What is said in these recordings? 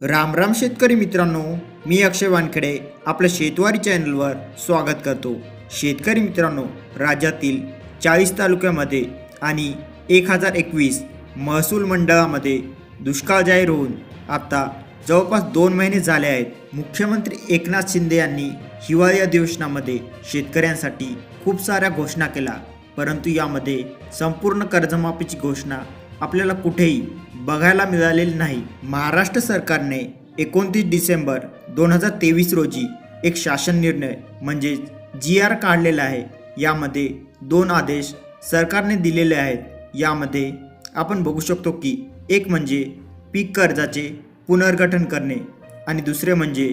राम राम शेतकरी मित्रांनो मी अक्षय वानखेडे आपल्या शेतवारी चॅनलवर स्वागत करतो. शेतकरी मित्रांनो राज्यातील चाळीस तालुक्यामध्ये आणि एक हजार एकवीस महसूल मंडळामध्ये दुष्काळ जाहीर होऊन आता जवळपास दोन महिने झाले आहेत मुख्यमंत्री एकनाथ शिंदे यांनी हिवाळी अधिवेशनामध्ये शेतकऱ्यांसाठी खूप साऱ्या घोषणा केल्या परंतु यामध्ये संपूर्ण कर्जमाफीची घोषणा आपल्याला कुठेही बघायला मिळालेली नाही. महाराष्ट्र सरकारने एकोणतीस डिसेंबर दोन हजार तेवीस रोजी एक शासन निर्णय म्हणजेच जी आर काढलेला आहे. यामध्ये दोन आदेश सरकारने दिलेले आहेत. यामध्ये आपण बघू शकतो की एक म्हणजे पीक कर्जाचे पुनर्गठन करणे आणि दुसरे म्हणजे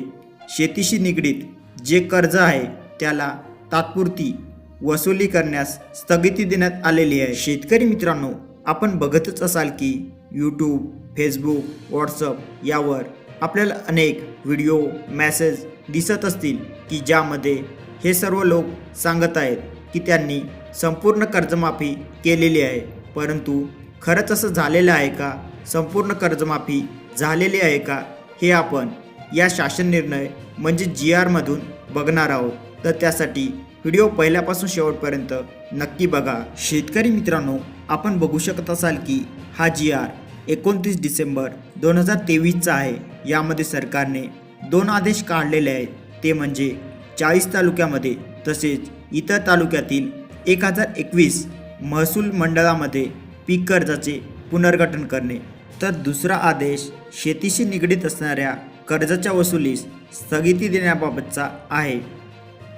शेतीशी निगडीत जे कर्ज आहे त्याला तात्पुरती वसुली करण्यास स्थगिती देण्यात आलेली आहे. शेतकरी मित्रांनो आपण बघतच असाल की यूट्यूब फेसबुक व्हॉट्सअप यावर आपल्याला अनेक व्हिडिओ मॅसेज दिसत असतील की ज्यामध्ये हे सर्व लोक सांगत आहेत की त्यांनी संपूर्ण कर्जमाफी केलेली आहे. परंतु खरंच असं झालेलं आहे का? संपूर्ण कर्जमाफी झालेली आहे का? हे आपण या शासन निर्णय म्हणजे जी आरमधून बघणार आहोत. तर त्यासाठी व्हिडिओ पहिल्यापासून शेवटपर्यंत नक्की बघा. शेतकरी मित्रांनो आपण बघू शकत असाल की हा जी आर एकोणतीस डिसेंबर दोन हजार तेवीसचा आहे. यामध्ये सरकारने दोन आदेश काढलेले आहेत. ते म्हणजे चाळीस तालुक्यामध्ये तसेच इतर तालुक्यातील एक हजार एकवीस महसूल मंडळामध्ये पीक कर्जाचे पुनर्गठन करणे. तर दुसरा आदेश शेतीशी निगडीत असणाऱ्या कर्जाच्या वसुलीस स्थगिती देण्याबाबतचा आहे.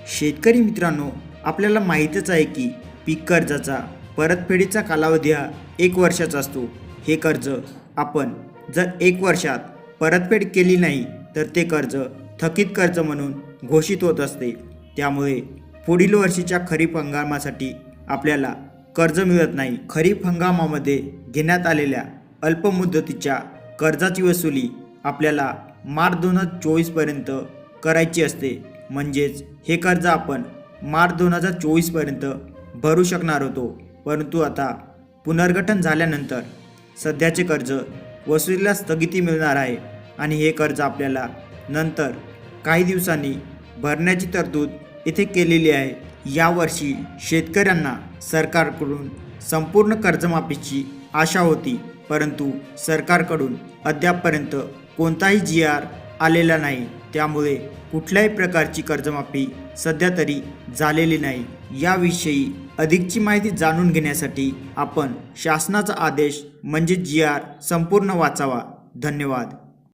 शेतकरी मित्रांनो आपल्याला माहीतच आहे की पीक कर्जाचा परतफेडीचा कालावधी हा एक वर्षाचा असतो. हे कर्ज आपण जर एक वर्षात परतफेड केली नाही तर ते कर्ज थकीत कर्ज म्हणून घोषित होत असते. त्यामुळे पुढील वर्षीच्या खरीप हंगामासाठी आपल्याला कर्ज मिळत नाही. खरीप हंगामामध्ये घेण्यात आलेल्या अल्पमुदतीच्या कर्जाची वसुली आपल्याला मार्च दोन हजार चोवीसपर्यंत करायची असते. म्हणजेच हे कर्ज आपण मार्च दोन हजार चोवीसपर्यंत भरू शकणार होतो. परंतु आता पुनर्गठन झाल्यानंतर सध्याचे कर्ज वसुलीला स्थगिती मिळणार आहे आणि हे कर्ज आपल्याला नंतर काही दिवसांनी भरण्याची तरतूद येथे केलेली आहे. यावर्षी शेतकऱ्यांना सरकारकडून संपूर्ण कर्जमाफीची आशा होती परंतु सरकारकडून अद्यापपर्यंत कोणताही जी आर आलेला नाही. त्यामुळे कुठल्याही प्रकारची कर्जमाफी सध्या तरी झालेली नाही. याविषयी अधिकची माहिती जाणून घेण्यासाठी आपण शासनाचा आदेश म्हणजे जी आर संपूर्ण वाचावा. धन्यवाद.